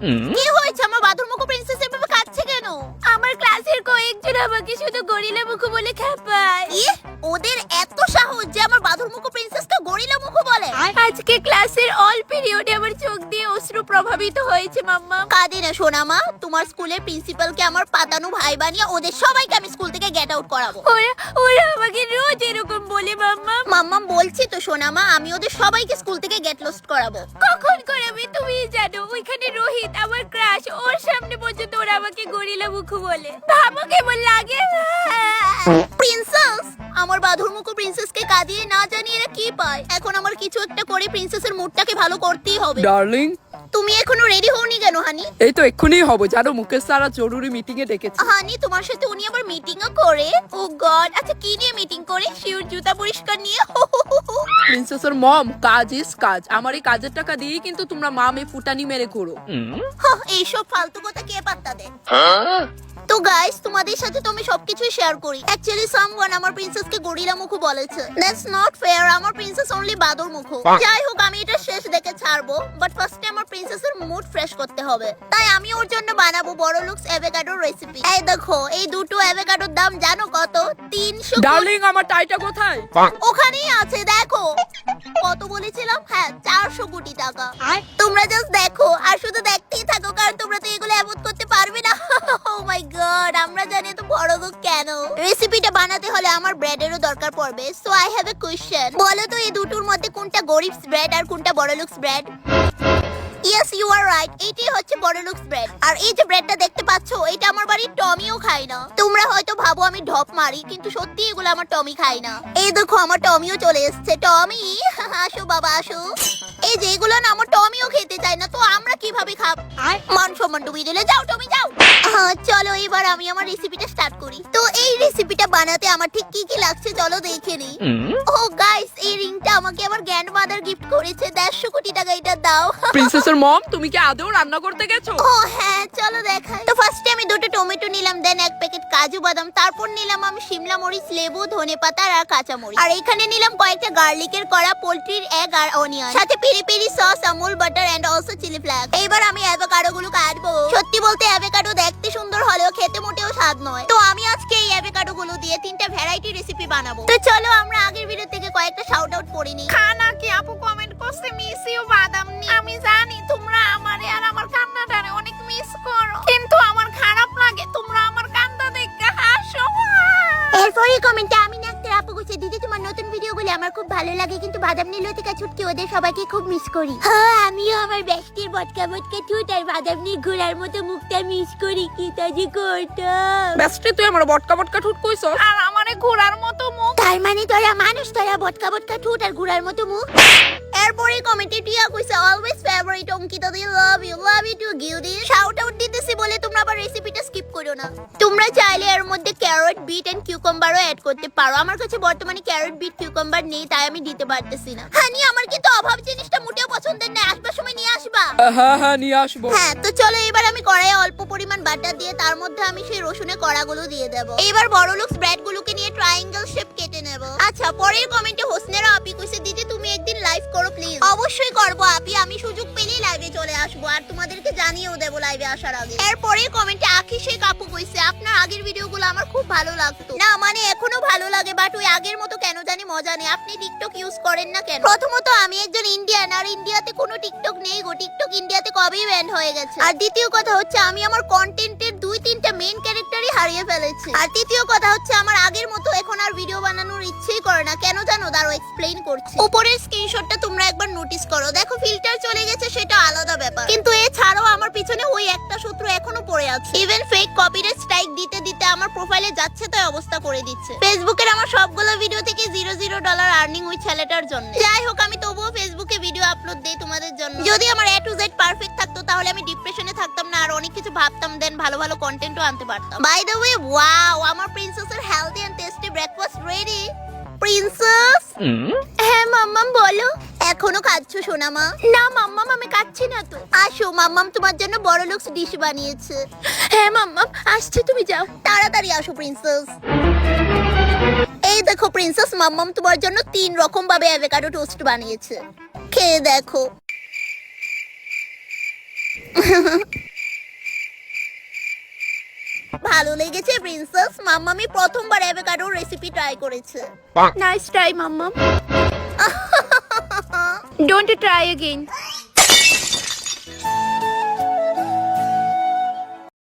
কি হয়েছে? আমার বাদুর মুখো প্রিন্সেস এভাবে কাঁদছে কেন? আমার ক্লাসের কয়েকজন আমাকে শুধু গরিলা মুখো বলে খেপায়। ওদের এত সাহস যে আমার বাদুর মুখো প্রিন্সেসকে গরিলা মুখো বলে। আজকে ক্লাসের অল পিরিয়ডে আমার চোখ দিয়ে অশ্রু প্রভাবিত হয়েছে মাম্মা। কাঁদে না সোনামা তোমার স্কুলের প্রিন্সিপালকে আমার পাতানো ভাই বানিয়ে ওদের সবাইকে আমি স্কুল থেকে গেট আউট করাবো। ওরা ওরা আমাকে রোজ এরকম বলে মাম্মা। মাম্মা বলছি তো সোনামা আমি ওদের সবাইকে স্কুল থেকে গেট লস্ট করাবো। কখন করাবে তুমি গরিলা মুখু বলে। ভাবো কেমন লাগে। প্রিন্সেস আমার বাঁধর মুখো প্রিন্সেসকে কাঁদিয়ে না জানিয়ে এরা কি পায়? এখন আমার কিছু একটা করে প্রিন্সেসের মুডটাকে ভালো করতেই হবে। ডার্লিং তুমি এখনও রেডি হওনি কেন হানি? এই তো এক্ষুনি হব জানো মুকেশ সারা জরুরি মিটিং এ ডেকেছে। হানি তোমার সাথে উনি আবার মিটিংও করে? ও গড আচ্ছা কি নিয়ে মিটিং করে? শিউর জুতা পরিষ্কার নিয়ে? প্রিন্সেসের মম কাজ ইস কাজ। আমার এই কাজের টাকা দিয়ে কিন্তু তোমরা মামে ফুটানি মেরে ঘোরো। এইসব ফালতু কথা কে পাত্তা দেয়? তো গাইস তোমাদের সাথে তো আমি সবকিছুই শেয়ার করি। অ্যাকচুয়ালি সামওয়ান আমার প্রিন্সেসকে গরিলা মুখো বলেছে। দ্যাটস নট ফেয়ার আমার প্রিন্সেস অনলি বাদর মুখো যাই হোক আমি এটা শেষ দেখে ছাড়বো বাট ফার্স্টে আমার প্রিন্সেসের মুড ফ্রেশ করতে হবে। তাই আমি ওর জন্য বানাবো বড় লুকস অ্যাভোকাডোর রেসিপি এই দেখো এই দুটো অ্যাভোকাডোর দাম জানো কত? তিনশো ডার্লিং আমার টাইটা কোথায়? ওখানেই আছে দেখো। কত বলেছিলাম? হ্যাঁ চারশো কোটি টাকা। তোমরা জাস্ট আমার ব্রেডেরও দরকার পড়বে so I have a question বলো তো এই দুটোর মধ্যে কোনটা গরিবস ব্রেড আর কোনটা বড় looks bread yes you are right এইটাই হচ্ছে বড় লুকস ব্রেড আর এই যে ব্রেডটা দেখতে পাচ্ছো এটা আমার বাড়ির টমিও খায় না। তোমরা হয়তো ভাবো আমি ঢপ মারি কিন্তু সত্যি এগুলো আমার টমি খায় না। এই দেখো আমার টমিও চলে এসেছে। টমি আসো বাবা আসো। এই যে এগুলো না আমার টমিও খেতে চায় না তো আমরা কীভাবে খাব? মান সম্মান ডুবিয়ে দিলে যাও টমি যাও। চলো এবার আমি আমার রেসিপিটা স্টার্ট করি। তো এই রেসিপিটা বানাতে আমার ঠিক কি কি লাগছে চলো দেখে নিই ও গাইস এই রিংটা আমাকে আমার গ্র্যান্ড মাদার গিফট করেছে। দেড়শো কোটি টাকা এটা দাও। প্রিন্সেসের মম তুমি কি আদৌ রান্না করতে গেছো? ও হ্যাঁ চলো দেখাই। তো ফার্স্টে আমি দুটো টমেটো নিলাম দেন এক প্যাকেট কাজু বাদাম তারপর নিলাম আমি শিমলা মরিচ লেবু ধনে পাতা আর কাঁচা মরিচ। আর এখানে নিলাম কয়েকটা গার্লিকের কড়া পোলট্রির এগ আর অনিয়ন সাথে peri peri sauce Amul butter and also chilli flakes এবার আমি অ্যাভোকাডো গুলো কাটবো সত্যি বলতে অ্যাভোকাডো খেতে মোটেও স্বাদ নয়। তো আমি আজকে এই অ্যাভোকাডো গুলো দিয়ে তিনটা ভ্যারাইটি রেসিপি বানাবো। তো চলো আমরা আগের ভিডিও থেকে কয়েকটা শাউট আউট করে নিই। খানা কি আপু কমেন্ট করছে মিস ইউ বাদাম নি। আমি জানি তোমরা আমারে আর আমার কান্নাটারে অনেক মিস করো। কিন্তু আমার খারাপ লাগে তোমরা আমার কান্না দেখে হাসো। এরপরে কমেন্টে আমি নাকতে দিদি তোমার নতুন ভিডিওগুলো আমার খুব ভালো লাগে কিন্তু বাদাম নীল থেকে ছুটকি ওদের সবাইকে খুব মিস করি। হ্যাঁ আমিও আমার ব্যক্তির বটকা বটকা ছুট আর বাদাম নীল ঘোড়ার মতো মুখটা মিস করি কি তা যে করতাম ব্যস্তে তুই আমার বটকা বটকা ঠুট কইছো আর আমারে ঘোড়ার মতো মুখ? তার মানে তোরা মানুষ তোরা বটকা বটকা ঠুট আর ঘোড়ার মতো মুখ? এরপরে কমেন্টে টিয়া কইছে always favourite Ankita the love you love you too give this shout out দিতেছি বলে তোমরা আবার রেসিপিটা স্কিপ করো না। তোমরা চাইলে এর মধ্যে ক্যারট বিট এন্ড কিউকাম্বারও অ্যাড করতে পারো। আমার কাছে বর্তমানে ক্যারট বিট কিউকাম্বার নেই তাই আমি দিতে পারতেছি না। হানি আমার কিন্তু অভাব জিনিসটা মোটেও পছন্দের না। আসবার সময় নিয়ে আসবা? হ্যাঁ হ্যাঁ নিয়ে আসব। হ্যাঁ তো চলো এবার আমি কড়াইয়ে অল্প পরিমাণ বাটার দিয়ে তার মধ্যে আমি সেই রসুনের কড়াগুলো দিয়ে দেব। এবার বড় লুকস ব্রেড গুলোকে নিয়ে ট্রায়াঙ্গেল শেপ কেটে নেব। আচ্ছা পরের কমেন্টে হোসনেরা আপি কইছে দিদি তুমি একদিন লাইভ করো প্লিজ অবশ্যই করব আপি। আমি সুযোগ পেলেই লাইভে চলে আসব। আর তোমাদেরকে জানিয়েও দেবো লাইভে আসার আগে। এরপরে কমেন্টে আখি শেখ আগের ভিডিওগুলো আমার খুব ভালো লাগতো। না মানে এখনও ভালো লাগে বাট ওই আগের মতো কেন মজা নেই। আপনি টিকটক ইউজ করেন না কেন? প্রথমত আমি একজন ইন্ডিয়ান আর ইন্ডিয়াতে কোনো টিকটক নেই গো। টিকটক ইন্ডিয়াতে কবেই ব্যান্ড হয়ে গেছে? আর দ্বিতীয় কথা হচ্ছে আমি আমার কন্টেন্টের দুই তিনটা মেইন ক্যারেক্টারই হারিয়ে ফেলেছি। আর তৃতীয় কথা হচ্ছে আমার আগের মতো এখন আর ভিডিও বানানোর ইচ্ছেই করে না। কেন জানো? দাঁড়ো এক্সপ্লেইন করছি। উপরের স্ক্রিনশটটা তোমরা একবার নোটিস করো। দেখো ফিল্টার চলে গেছে সেটা আলাদা ব্যাপার। কিন্তু এছাড়াও আমার পিছনে ওই একটা শত্রু এখনও পড়ে আছে। ইভেন ফেক কপিরাইট স্ট্রাইক দিতে দিতে আমার প্রোফাইলে যাচ্ছে তাই অবস্থা করে দিচ্ছে। ফেসবুকের আমার সবগুলো ভিডিও থেকে জিরো জিরো ডলার আর্নিং ওই ছেলেটার জন্য। যাই হোক, আমি তবুও ফেসবুকে ভিডিও আপলোড দেই তোমাদের জন্য। যদি আমার এ টু জেড পারফেক্ট থাকতো, তাহলে আমি ডিপ্রেশনে থাকতাম না, আর অনেক কিছু ভাবতাম দেন ভালো ভালো কন্টেন্টও আনতে পারতাম। বাই দ্য ওয়ে ওয়াও আমার প্রিন্সেসের healthy and tasty breakfast ready princess হ্যাঁ মাম্মাম, বলো। এখনও খাচ্ছো সোনামা? না, মাম্মাম, আমি খাচ্ছি না তো। আসো, মাম্মাম তোমার জন্য বড় লুকস ডিশ বানিয়েছে। হ্যাঁ মাম্মাম, আসছে, তুমি যাও। তাড়াতাড়ি আসো প্রিন্সেস এই দেখো প্রিন্সেস মাম্মাম তোমার জন্য তিন রকম ভাবে অ্যাভোকাডো টোস্ট বানিয়েছে খেয়ে দেখো ভালো লেগেছে প্রিন্সেস মাম্মামি প্রথমবার অ্যাভোকাডোর রেসিপি ট্রাই করেছে nice try mama don't try again